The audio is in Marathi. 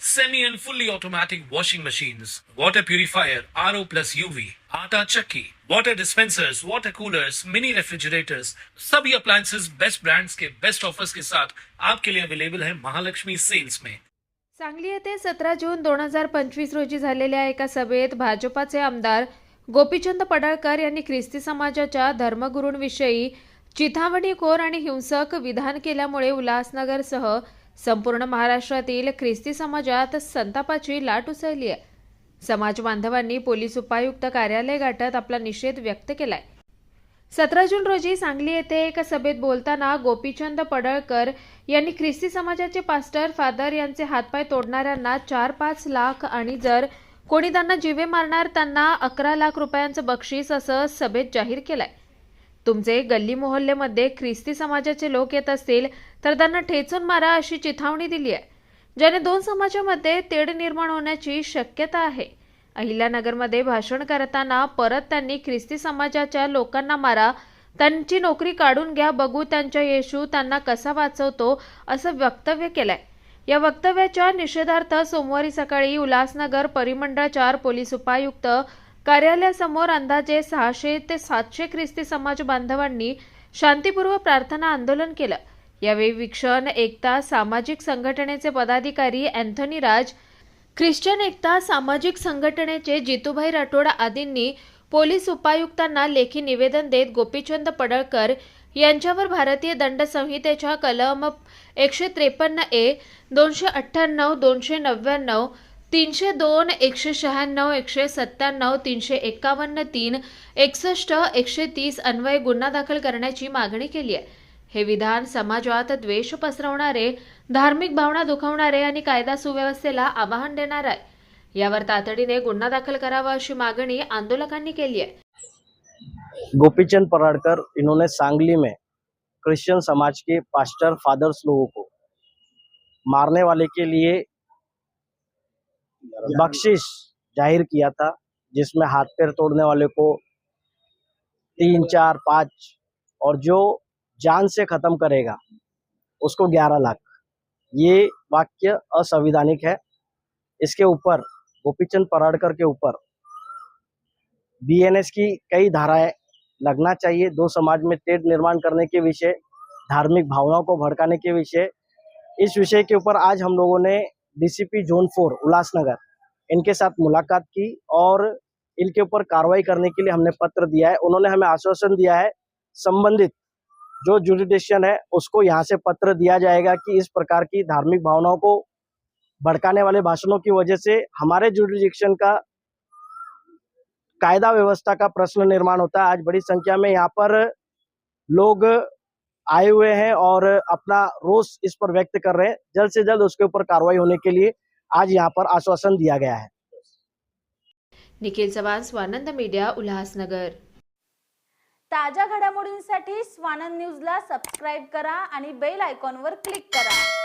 semi and fully automatic washing machines, water purifier, RO plus UV, आटा चक्की, water dispensers, water coolers, mini refrigerators, सभी appliances बेस्ट ब्रांड्स के बेस्ट ऑफर्स के साथ आपके लिए अवेलेबल है महालक्ष्मी सेल्स में सांगली येथे सतरा जून दोन हजार पंचवीस रोजी झालेल्या एका सभेत भाजपाचे आमदार गोपीचंद पडळकर यांनी ख्रिस्ती समाजाच्या धर्मगुरूंविषयी चिथावणीखोर आणि हिंसक विधान केल्यामुळे उल्हासनगरसह संपूर्ण महाराष्ट्रातील ख्रिस्ती समाजात संतापाची लाट उसळली आहे. समाज बांधवांनी पोलीस उपायुक्त कार्यालय गाठत आपला निषेध व्यक्त केलाय. सतरा जून रोजी सांगली येथे एका सभेत बोलताना गोपीचंद पडळकर यांनी ख्रिस्ती समाजाचे पास्टर फादर यांचे हातपाय तोडणाऱ्यांना चार पाच लाख आणि जर कोणी त्यांना जिवे मारणार त्यांना अकरा लाख रुपयांचं बक्षीस असं सभेत जाहीर केलंय. तुमचे गल्ली मोहल्ल्यामध्ये ख्रिस्ती समाजाचे लोक येत असतील तर त्यांना ठेचून मारा अशी चिथावणी दिली आहे ज्याने दोन समाजामध्ये तेढ निर्माण होण्याची शक्यता आहे. अहिल्यानगरमध्ये भाषण करताना परत त्यांनी ख्रिस्ती समाजाच्या लोकांना मारा त्यांची नोकरी काढून घ्या बघू त्यांच्या येशू त्यांना कसा वाचवतो असं वक्तव्य केलंय. या वक्तव्याच्या निषेधार्थ सोमवारी सकाळी उल्हासनगर परिमंडळ चार पोलीस उपायुक्त कार्यालयासमोर अंदाजे सहाशे ते सातशे ख्रिस्ती समाज बांधवांनी शांतीपूर्व प्रार्थना आंदोलन केलं. यावेळी विक्षण एकता सामाजिक संघटनेचे पदाधिकारी अँथोनी राज ख्रिश्चन एकता सामाजिक संघटनेचे जितूभाई राठोड आदींनी पोलीस उपायुक्तांना लेखी निवेदन देत गोपीचंद पडळकर यांच्यावर भारतीय दंड संहितेच्या कलम एकशे त्रेपन्न ए दोनशे अठ्ठ्याण्णव दोनशे नव्याण्णव तीनशे दोन एकशे शहाण्णव एकशे सत्त्याण्णव तीनशे एक्कावन्न तीन एकसष्ट एकशे तीस अन्वये गुन्हा दाखल करण्याची मागणी केली आहे. हे विधान समाजात द्वेष पसरवणारे धार्मिक भावना दुखवणारे आणि कायदा सुव्यवस्थेला आवाहन देणार आहे. यावर तातडीने गुन्हा दाखल करावा अशी मागणी आंदोलकांनी केली आहे. गोपीचंद पराड़कर इन्होंने सांगली में क्रिश्चियन समाज के पास्टर फादर्स लोगों को मारने वाले के लिए बख्शिश ज़ाहिर किया था, जिसमें हाथ पैर तोड़ने वाले को तीन, चार, पाँच और जो जान से खत्म करेगा, उसको ग्यारह लाख। ये वाक्य असंविधानिक है। इसके ऊपर, गोपीचंद पराड़कर के ऊपर बीएनएस की कई धाराएँ लगना चाहिए। दो समाज में तेढ़ निर्माण करने के विषय, धार्मिक भावनाओं को भड़काने के विषय। इस विषय के ऊपर आज हम लोगों ने डीसीपी जोन फोर उल्लासनगर। इनके साथ मुलाकात की और इनके ऊपर कार्रवाई करने के लिए हमने पत्र दिया है। उन्होंने हमें आश्वासन दिया है, संबंधित जो जुडिडिशन है, उसको यहाँ से पत्र दिया जाएगा कि इस प्रकार की धार्मिक भावनाओं को भड़काने वाले भाषणों की वजह से हमारे जुडिडिक्शन का कायदा व्यवस्था का प्रश्न निर्माण होता है। आज बड़ी संख्या में यहाँ पर लोग आए हुए हैं और अपना रोष इस पर व्यक्त कर रहे हैं। जल्द से जल्द उसके ऊपर कार्रवाई होने के लिए आज यहाँ पर आश्वासन दिया गया है। निखिल चव्हाण स्वानंद मीडिया उल्हासनगर। ताज़ा घडामोडींसाठी स्वानंद न्यूजला सबस्क्राईब करा आणि बेल आयकॉनवर क्लिक करा.